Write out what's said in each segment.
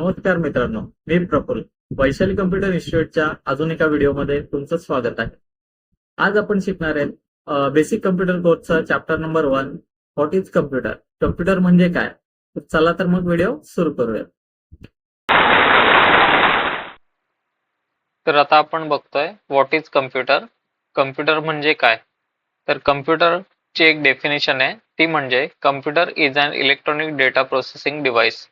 नमस्कार मित्रांनो मी प्रफुल वैशाली कम्प्युटर इन्स्टिट्यूटच्या अजून एका व्हिडिओमध्ये तुमचं स्वागत आहे. आज आपण शिकणार आहे बेसिक कम्प्युटर कोर्सचा chapter number one what is computer computer म्हणजे काय? चला तर मग व्हिडिओ सुरू करूया. तर आता आपण बघतोय व्हॉट इज कम्प्युटर कम्प्युटर म्हणजे काय? तर कम्प्युटरची एक डेफिनेशन आहे ती म्हणजे computer is an electronic data processing device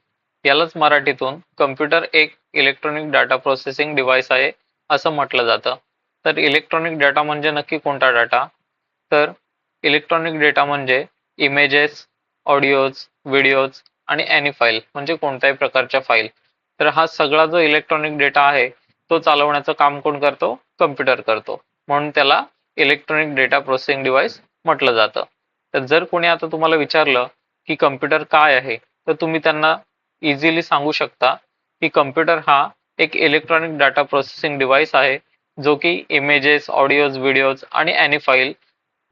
यालाच मराठीतून कम्प्युटर एक इलेक्ट्रॉनिक डाटा प्रोसेसिंग डिव्हाइस आहे असं म्हटलं जातं. तर इलेक्ट्रॉनिक डाटा म्हणजे नक्की कोणता डाटा तर इलेक्ट्रॉनिक डेटा म्हणजे इमेजेस ऑडिओज व्हिडिओज आणि एनी फाईल म्हणजे कोणत्याही प्रकारच्या फाईल तर हा सगळा जो इलेक्ट्रॉनिक डेटा आहे तो चालवण्याचं काम कोण करतो? कम्प्युटर करतो. म्हणून त्याला इलेक्ट्रॉनिक डेटा प्रोसेसिंग डिव्हाइस म्हटलं जातं. तर जर कोणी आता तुम्हाला विचारलं की कम्प्युटर काय आहे तर तुम्ही त्यांना इझिली सांगू शकता की कम्प्युटर हा एक इलेक्ट्रॉनिक डाटा प्रोसेसिंग डिव्हाइस आहे जो की इमेजेस ऑडिओज व्हिडिओज आणि अॅनी फाईल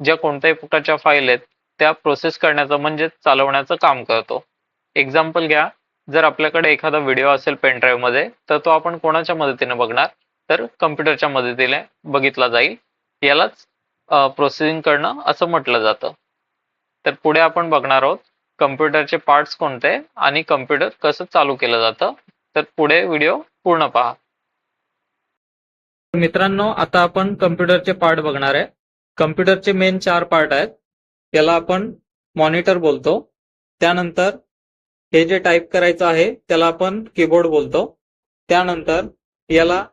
ज्या कोणत्याही प्रकारच्या फाईल आहेत त्या प्रोसेस करण्याचं म्हणजे चालवण्याचं काम करतो. एक्झाम्पल घ्या जर आपल्याकडे एखादा व्हिडिओ असेल पेनड्राईव्हमध्ये तर तो आपण कोणाच्या मदतीने बघणार? तर कम्प्युटरच्या मदतीने बघितला जाईल. यालाच प्रोसेसिंग करणं असं म्हटलं जातं. तर पुढे आपण बघणार आहोत कम्प्युटरचे पार्ट्स कोणते आणि कम्प्युटर कसं चालू केलं जातं? तर पुढे व्हिडिओ पूर्ण पहा. मित्रांनो आता आपण कम्प्युटरचे पार्ट बघणार आहे. कम्प्युटरचे मेन चार पार्ट आहेत. याला आपण मॉनिटर बोलतो. त्यानंतर हे जे टाईप करायचं आहे त्याला आपण कीबोर्ड बोलतो. त्यानंतर याला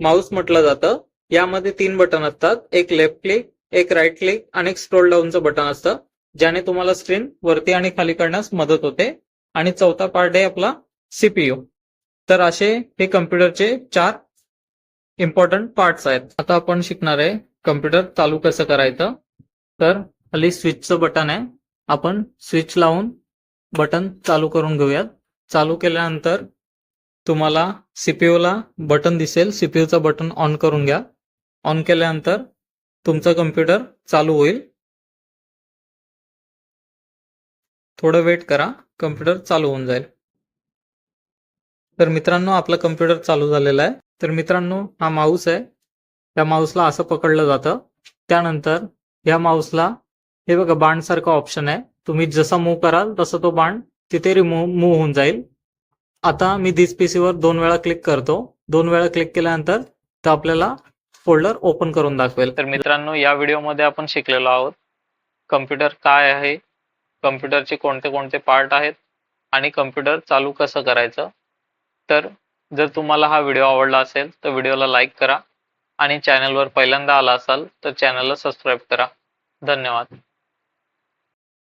माऊस म्हटलं जातं. यामध्ये तीन बटन असतात. एक लेफ्ट क्लिक एक राईट क्लिक आणि एक स्क्रोल डाऊनचं बटन असतं. ज्याने तुम्हाला स्क्रीन वरती आणि खाली करण्यास मदत होते. आणि चौथा पार्ट आहे आपला सीपीयू तर असे हे कम्प्युटरचे चार इम्पॉर्टंट पार्ट्स आहेत. आता आपण शिकणार आहे कम्प्युटर चालू कसं करायचं. तर खाली स्विचचं बटन आहे. आपण स्विच लावून बटन चालू करून घेऊयात. चालू केल्यानंतर तुम्हाला सीपीयूला बटन दिसेल. सीपीयूचं बटन ऑन करून घ्या. ऑन केल्यानंतर तुमचं कम्प्युटर चालू होईल. थोडं वेट करा कम्प्युटर चालू होऊन जाईल. तर मित्रांनो आपला कम्प्युटर चालू झालेला आहे. तर मित्रांनो हा माऊस आहे. त्या माऊसला असं पकडलं जातं. त्यानंतर या माऊसला हे बघा बाण सारखं ऑप्शन आहे. तुम्ही जसा मूव्ह कराल तसं तो बाण तिथे रिमूव्ह मूव्ह होऊन जाईल. आता मी दिस पीसीवर दोन वेळा क्लिक करतो. दोन वेळा क्लिक केल्यानंतर तर आपल्याला फोल्डर ओपन करून दाखवेल. तर मित्रांनो या व्हिडिओमध्ये आपण शिकलेलो आहोत. कम्प्युटर काय आहे? कम्प्युटरचे कोणते कोणते पार्ट आहेत आणि कम्प्युटर चालू कसं करायचं? तर जर तुम्हाला हा व्हिडिओ आवडला असेल तर व्हिडिओला लाईक करा आणि चॅनलवर पहिल्यांदा आला असाल तर चॅनलला सबस्क्राईब करा. धन्यवाद.